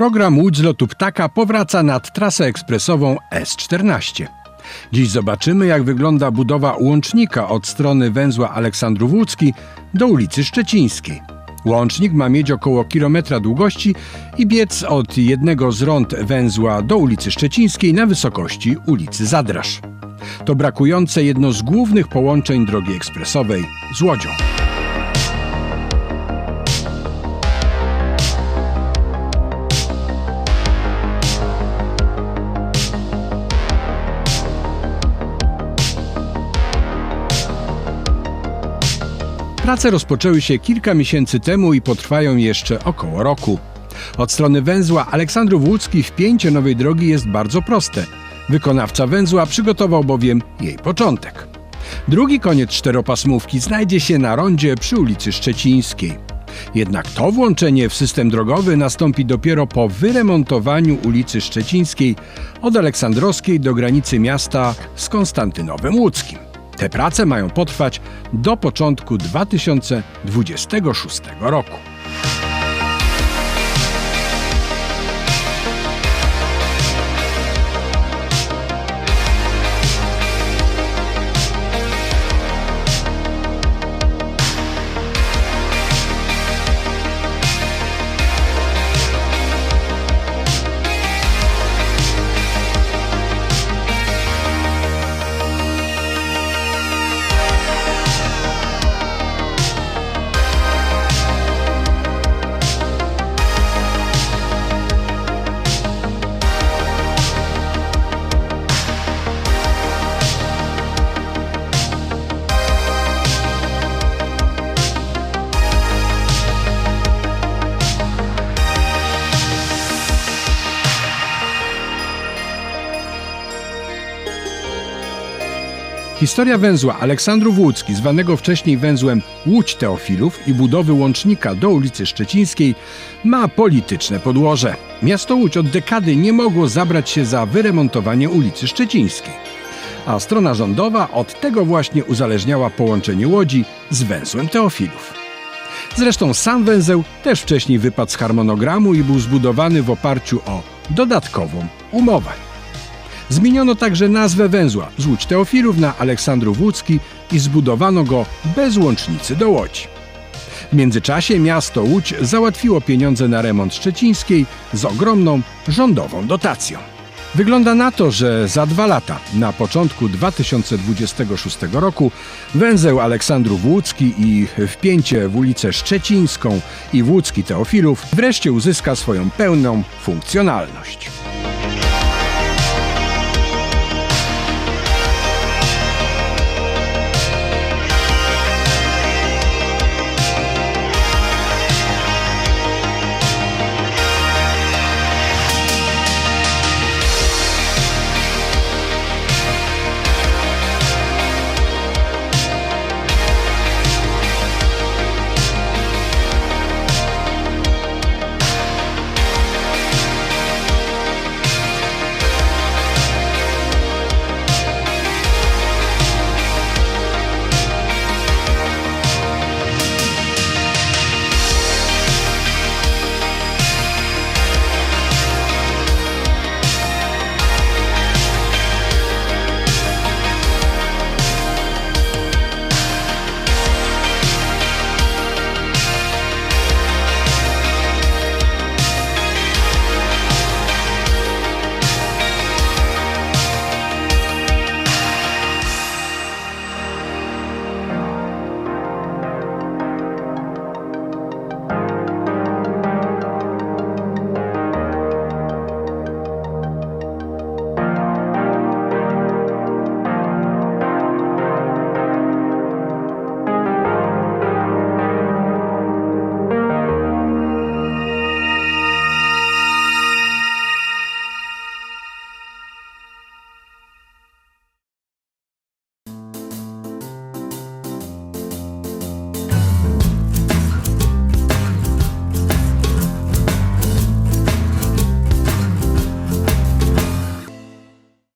Program Łódź z lotu ptaka powraca nad trasę ekspresową S14. Dziś zobaczymy, jak wygląda budowa łącznika od strony węzła Aleksandrów Łódzki do ulicy Szczecińskiej. Łącznik ma mieć około kilometra długości i biec od jednego z rąd węzła do ulicy Szczecińskiej na wysokości ulicy Zadrasz. To brakujące jedno z głównych połączeń drogi ekspresowej z Łodzią. Prace rozpoczęły się kilka miesięcy temu i potrwają jeszcze około roku. Od strony węzła Aleksandrów Łódzki wpięcie nowej drogi jest bardzo proste. Wykonawca węzła przygotował bowiem jej początek. Drugi koniec czteropasmówki znajdzie się na rondzie przy ulicy Szczecińskiej. Jednak to włączenie w system drogowy nastąpi dopiero po wyremontowaniu ulicy Szczecińskiej od Aleksandrowskiej do granicy miasta z Konstantynowem Łódzkim. Te prace mają potrwać do początku 2026 roku. Historia węzła Aleksandrów Łódzki, zwanego wcześniej węzłem Łódź Teofilów i budowy łącznika do ulicy Szczecińskiej ma polityczne podłoże. Miasto Łódź od dekady nie mogło zabrać się za wyremontowanie ulicy Szczecińskiej. A strona rządowa od tego właśnie uzależniała połączenie Łodzi z węzłem Teofilów. Zresztą sam węzeł też wcześniej wypadł z harmonogramu i był zbudowany w oparciu o dodatkową umowę. Zmieniono także nazwę węzła z Łódź Teofilów na Aleksandrów Łódzki i zbudowano go bez łącznicy do Łodzi. W międzyczasie miasto Łódź załatwiło pieniądze na remont Szczecińskiej z ogromną rządową dotacją. Wygląda na to, że za dwa lata, na początku 2026 roku, węzeł Aleksandrów Łódzki i wpięcie w ulicę Szczecińską i Łódzki Teofilów wreszcie uzyska swoją pełną funkcjonalność.